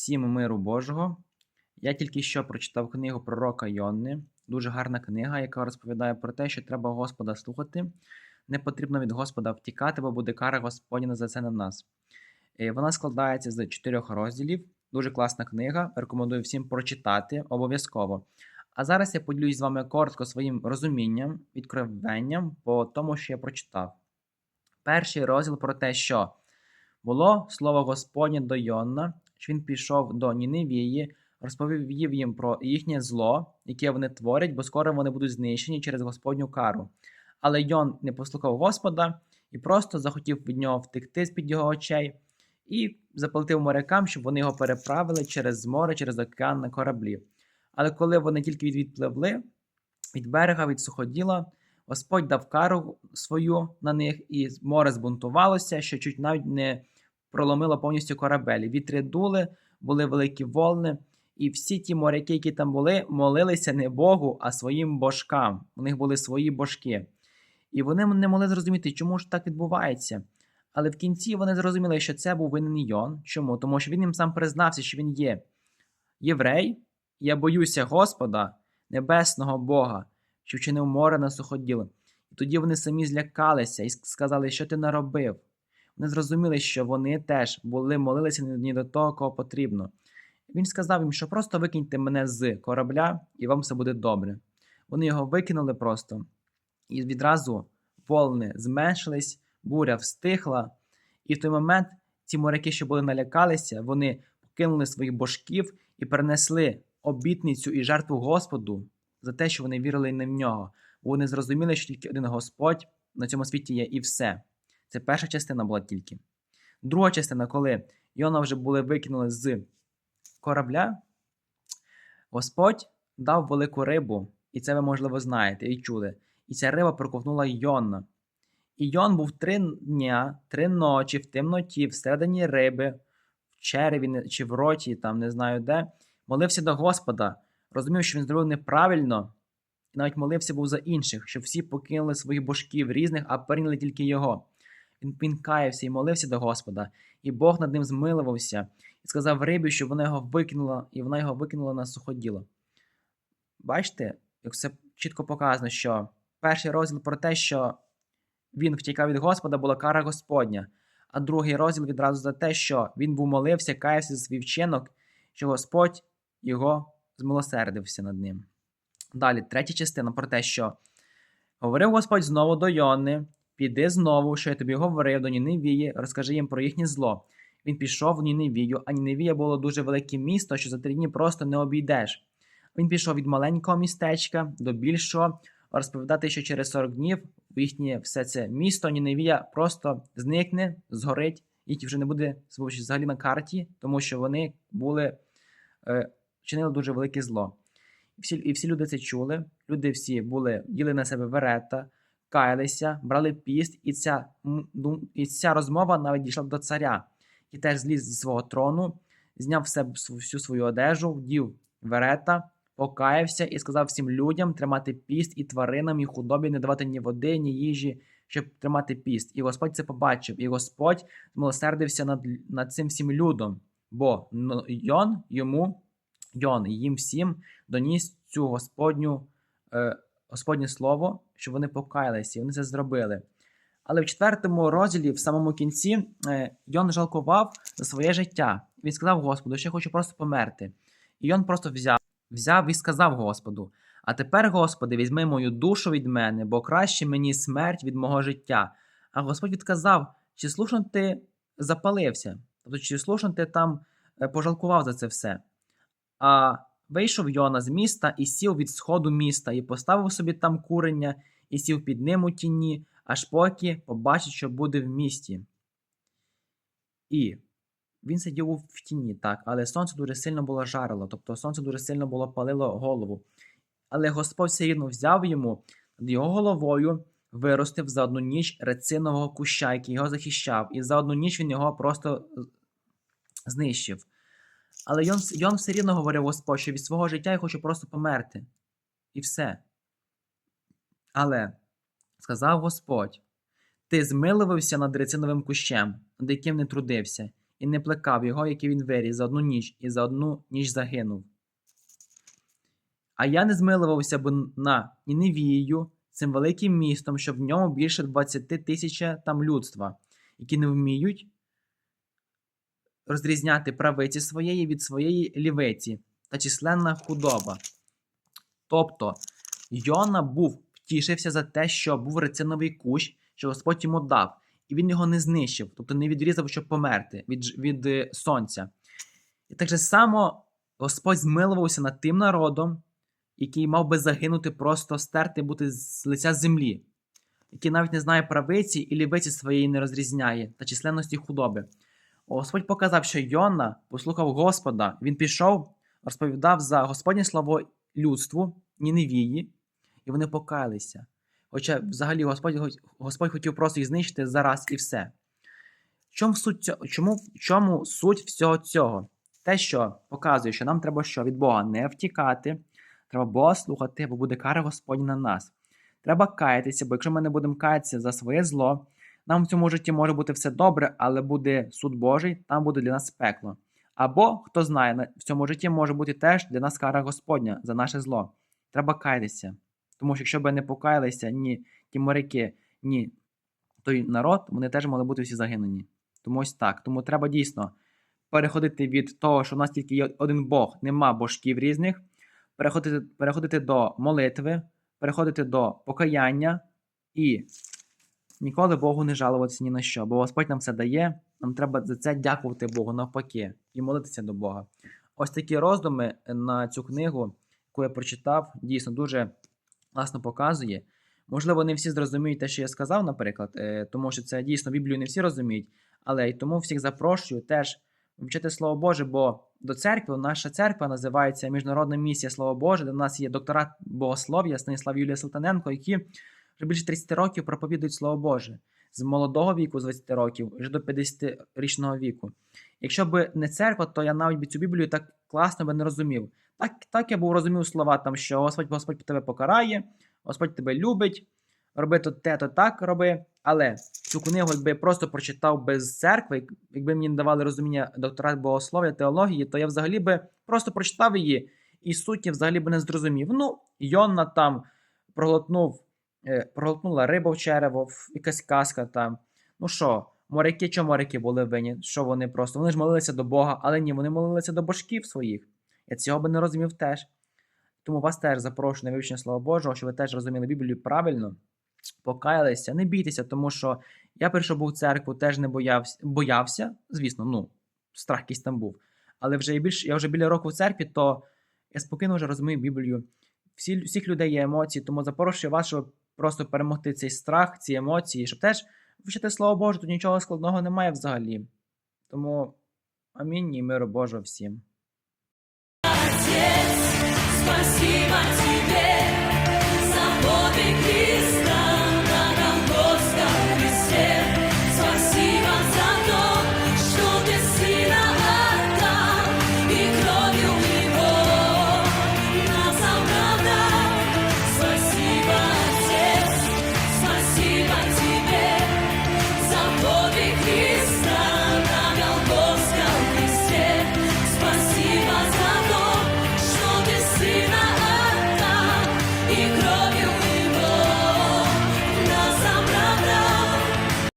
Всім миру Божого. Я тільки що прочитав книгу пророка Йонни. Дуже гарна книга, яка розповідає про те, що треба Господа слухати. Не потрібно від Господа втікати, бо буде кара Господня за це на нас. Е, Вона складається з чотирьох розділів. Дуже класна книга. Рекомендую всім прочитати обов'язково. А зараз я поділюсь з вами коротко своїм розумінням, відкровенням по тому, що я прочитав. Перший розділ про те, що було слово Господнє до Йонна, що він пішов до Ніневії, розповів їм про їхнє зло, яке вони творять, бо скоро вони будуть знищені через Господню кару. Але Йон не послухав Господа і просто захотів від нього втекти з-під його очей і заплатив морякам, щоб вони його переправили через море, через океан на кораблі. Але коли вони тільки від- відпливли від берега, від суходіла, Господь дав кару свою на них, і море збунтувалося, що чуть навіть не проломило повністю корабель. Вітри дули, були великі волни, і всі ті моряки, які там були, молилися не Богу, а своїм божкам. У них були свої божки. І вони не могли зрозуміти, чому ж так відбувається. Але в кінці вони зрозуміли, що це був винен Йон. Чому? Тому що він їм сам признався, що він є єврей. Я боюся Господа, небесного Бога, що вчинив море на суходіл. І тоді вони самі злякалися і сказали, що ти наробив. Вони зрозуміли, що вони теж були молилися не до того, кого потрібно. Він сказав їм, що просто викиньте мене з корабля, і вам все буде добре. Вони його викинули просто, і відразу волни зменшились, буря встихла, і в той момент ці моряки, що були налякалися, вони покинули своїх божків і перенесли обітницю і жертву Господу за те, що вони вірили не в нього. Вони зрозуміли, що тільки один Господь на цьому світі є і все. Це перша частина була тільки. Друга частина, коли Йона вже були викинули з корабля, Господь дав велику рибу, і це ви, можливо, знаєте і чули. І ця риба проковтнула Йона. І Йон був три дня, три ночі в темноті, всередині риби, в череві чи в роті, там не знаю де, молився до Господа, розумів, що він зробив неправильно, і навіть молився був за інших, щоб всі покинули своїх божків різних, а прийняли тільки його. Він, він каявся і молився до Господа, і Бог над ним змилувався і сказав рибі, що вона його викинула, і вона його викинула на суходіло. Бачите, як це чітко показано, що перший розділ про те, що він втікав від Господа, була кара Господня, а другий розділ відразу за те, що він був молився, каявся за свій вчинок, що Господь його змилосердився над ним. Далі, третя частина про те, що говорив Господь знову до Йони, піди знову, що я тобі говорив до Ніневії, розкажи їм про їхнє зло. Він пішов в Ніневію, а Ніневія було дуже велике місто, що за три дні просто не обійдеш. Він пішов від маленького містечка до більшого, розповідати, що через 40 днів їхнє все це місто Ніневія просто зникне, згорить, їх вже не буде взагалі на карті, тому що вони були е, чинили дуже велике зло. І всі, і всі люди це чули. Люди всі були, діли на себе верета, каялися, брали піст, і ця, і ця розмова навіть дійшла до царя, і теж зліз зі свого трону, зняв все, всю свою одежу, вдів верета, покаявся і сказав всім людям тримати піст і тваринам, і худобі не давати ні води, ні їжі, щоб тримати піст. І Господь це побачив, і Господь змилосердився над, над цим всім людом, бо Йон йому, Йон їм всім доніс цю Господню, е, Господнє слово, щоб вони покаялися, і вони це зробили. Але в четвертому розділі, в самому кінці, е, Йон жалкував за своє життя. Він сказав Господу, що я хочу просто померти. І Йон просто взяв, взяв і сказав Господу: А тепер, Господи, візьми мою душу від мене, бо краще мені смерть від мого життя. А Господь відказав, чи слушно ти запалився? Тобто, чи слушно ти там е, пожалкував за це все? А вийшов Йона з міста і сів від сходу міста, і поставив собі там курення, і сів під ним у тіні, аж поки побачить, що буде в місті. І він сидів в тіні, так, але сонце дуже сильно було жарило, тобто сонце дуже сильно було палило голову. Але Господь все рівно взяв йому над його головою, виростив за одну ніч рецинового куща, який його захищав, і за одну ніч він його просто знищив. Але Йон, Йон все рівно говорив Господь, що від свого життя я хочу просто померти. І все. Але сказав Господь: Ти змилувався над рециновим кущем, над яким не трудився, і не плекав його, який він виріс за одну ніч, і за одну ніч загинув. А я не змилувався б на Ніневію, цим великим містом, щоб в ньому більше 20 тисяч там людства, які не вміють розрізняти правиці своєї від своєї лівиці та численна худоба. Тобто Йона був втішився за те, що був рециновий кущ, що Господь йому дав, і він його не знищив, тобто не відрізав, щоб померти від, від е, сонця. І так же само Господь змилувався над тим народом, який мав би загинути, просто стерти, бути з лиця землі, який навіть не знає правиці і лівиці своєї не розрізняє та численності худоби. Господь показав, що Йона послухав Господа, він пішов, розповідав за Господнє слово людству, Ніневії, і вони покаялися. Хоча взагалі Господь, Господь хотів просто їх знищити зараз і все. Чому суть, чому, чому суть всього цього? Те, що показує, що нам треба що від Бога не втікати, треба Бога слухати, бо буде кара Господня на нас. Треба каятися, бо якщо ми не будемо каятися за своє зло, нам в цьому житті може бути все добре, але буде суд Божий, там буде для нас пекло. Або, хто знає, в цьому житті може бути теж для нас кара Господня за наше зло. Треба каятися. Тому що якщо б не покаялися ні ті моряки, ні той народ, вони теж могли бути всі загинені. Тому ось так. Тому треба дійсно переходити від того, що в нас тільки є один Бог, нема божків різних, переходити, переходити до молитви, переходити до покаяння і ніколи Богу не жалуватися ні на що, бо Господь нам все дає, нам треба за це дякувати Богу навпаки і молитися до Бога. Ось такі роздуми на цю книгу, яку я прочитав, дійсно дуже класно показує. Можливо, не всі зрозуміють те, що я сказав, наприклад, е, тому що це дійсно Біблію не всі розуміють, але й тому всіх запрошую теж вчити Слово Боже, бо до церкви наша церква називається Міжнародна місія Слово Боже, де в нас є докторат богослов'я Станіслав Юлія Салтаненко, які вже більше 30 років проповідують Слово Боже з молодого віку, з 20 років, вже до 50-річного віку. Якщо б не церква, то я навіть би цю Біблію так класно би не розумів. Так, так я був розумів слова, там, що Господь Господь тебе покарає, Господь тебе любить, роби то те, то так роби. Але цю книгу, якби я просто прочитав без церкви, якби мені не давали розуміння докторат богослов'я, теології, то я взагалі би просто прочитав її і суті взагалі би не зрозумів. Ну, Йонна там проглотнув, е, проглотнула риба в черево, якась казка там. Ну що, моряки, що моряки були винні? Що вони просто? Вони ж молилися до Бога, але ні, вони молилися до божків своїх. Я цього би не розумів теж. Тому вас теж запрошую на вивчення Слова Божого, щоб ви теж розуміли Біблію правильно, покаялися, не бійтеся, тому що я прийшов був в церкву, теж не боявся, боявся, звісно, ну, страх якийсь там був. Але вже і більш, я вже біля року в церкві, то я спокійно вже розумію Біблію. Всі, всіх людей є емоції, тому запрошую вас, щоб просто перемогти цей страх, ці емоції, щоб теж вчити Слово Боже, тут нічого складного немає взагалі. Тому амінь і миру Божого всім. Отець, спасибо тебе за